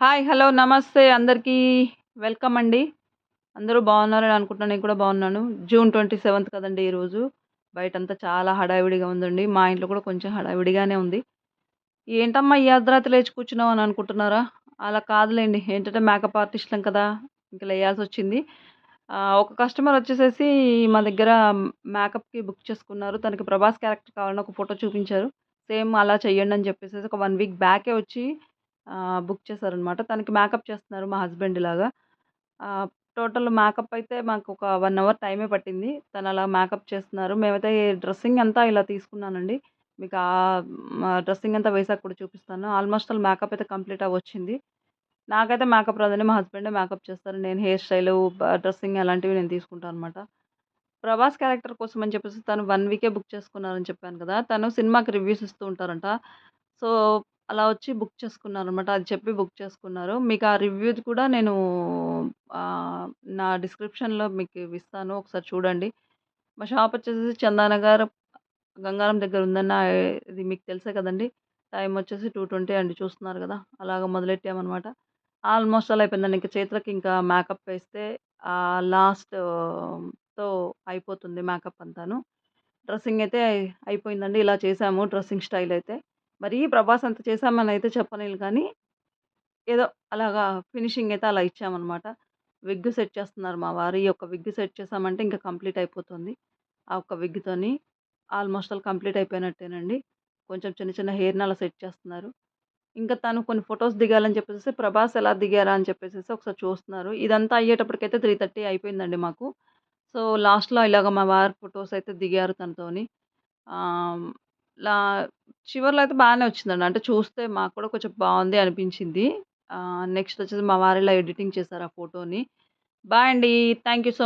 Hi hello నమస్తే అందరికీ. Welcome అండి. అందరూ బాగున్నారని అనుకుంటున్నాను నేను కూడా బాగున్నాను. జూన్ ట్వంటీ సెవెంత్ కదండి ఈరోజు. బయటంతా చాలా హడావిడిగా ఉందండి. మా ఇంట్లో కూడా కొంచెం హడావిడిగానే ఉంది. ఏంటమ్మా ఈ అర్ధరాత్రి లేచి కూర్చున్నావు అని అనుకుంటున్నారా? అలా కాదులేండి. ఏంటంటే మేకప్ ఆర్టిస్ట్లం కదా ఇంకా లేయాల్సి వచ్చింది. ఒక కస్టమర్ వచ్చేసేసి మా దగ్గర మేకప్కి బుక్ చేసుకున్నారు. తనకి ప్రభాస్ క్యారెక్టర్ కావాలని ఒక ఫోటో చూపించారు. సేమ్ అలా చెయ్యండి అని చెప్పేసి ఒక వన్ వీక్ బ్యాకే వచ్చి బుక్ చేశారనమాట తనకి మేకప్ చేస్తున్నారు మా హస్బెండ్ లాగా టోటల్ మేకప్ అయితే మాకు ఒక వన్ అవర్ టైమే పట్టింది. తను అలా మేకప్ చేస్తున్నారు. మేమైతే డ్రెస్సింగ్ అంతా ఇలా తీసుకున్నానండి. మీకు ఆ డ్రెస్సింగ్ అంతా వేసాక కూడా చూపిస్తాను. ఆల్మోస్ట్ ఆల్ మేకప్ అయితే కంప్లీట్ అవ్వచ్చింది. నాకైతే మేకప్ రాదండి. మా హస్బెండే మేకప్ చేస్తారు. నేను హెయిర్ స్టైలు డ్రెస్సింగ్ అలాంటివి నేను తీసుకుంటాను అనమాట ప్రభాస్ క్యారెక్టర్ కోసం అని చెప్పేసి తను వన్ వీకే బుక్ చేసుకున్నారని చెప్పాను కదా! తను సినిమాకి రివ్యూస్ ఇస్తూ ఉంటారంట. సో అలా వచ్చి బుక్ చేసుకున్నారు అనమాట అది చెప్పి బుక్ చేసుకున్నారు. మీకు ఆ రివ్యూ కూడా నేను నా డిస్క్రిప్షన్లో మీకు ఇస్తాను. ఒకసారి చూడండి. మా షాప్ వచ్చేసి చందానగర్ గంగారం దగ్గర ఉందన్న ఇది మీకు తెలుసే కదండి. టైం వచ్చేసి టూ ట్వంటీ అండి చూస్తున్నారు కదా. అలాగ మొదలెట్టామన్నమాట. ఆల్మోస్ట్ అలా అయిపోయిందండి. ఇంకా చేతులకి ఇంకా మేకప్ వేస్తే లాస్ట్తో అయిపోతుంది మేకప్ అంతాను. డ్రెస్సింగ్ అయితే అయిపోయిందండి. ఇలా చేసాము. డ్రెస్సింగ్ స్టైల్ అయితే. మరీ ప్రభాస్ అంత చేశామని అయితే చెప్పలేను కానీ ఏదో అలాగా ఫినిషింగ్ అయితే అలా ఇచ్చామన్నమాట విగ్ సెట్ చేస్తున్నారు మా వారు. ఈ యొక్క విగ్ సెట్ చేసామంటే ఇంకా కంప్లీట్ అయిపోతుంది. ఆ ఒక్క విగ్తోని ఆల్మోస్ట్ ఆల్ కంప్లీట్ అయిపోయినట్టేనండి. కొంచెం చిన్న చిన్న హెయిర్ని అలా సెట్ చేస్తున్నారు. ఇంకా తను కొన్ని ఫొటోస్ దిగాలని చెప్పేసి ప్రభాస్ ఎలా దిగారా అని చెప్పేసి ఒకసారి చూస్తున్నారు. ఇదంతా అయ్యేటప్పటికైతే త్రీ థర్టీ అయిపోయిందండి మాకు. సో లాస్ట్లో ఇలాగ మా వారి ఫొటోస్ అయితే దిగారు తనతోని. లా చివర్లో అయితే బాగానే వచ్చిందండి. అంటే చూస్తే మాకు కూడా కొంచెం బాగుంది అనిపించింది. నెక్స్ట్ వచ్చేసి మా వారు ఎడిటింగ్ చేశారు ఆ ఫోటోని. బాయ్ అండి. Thank you so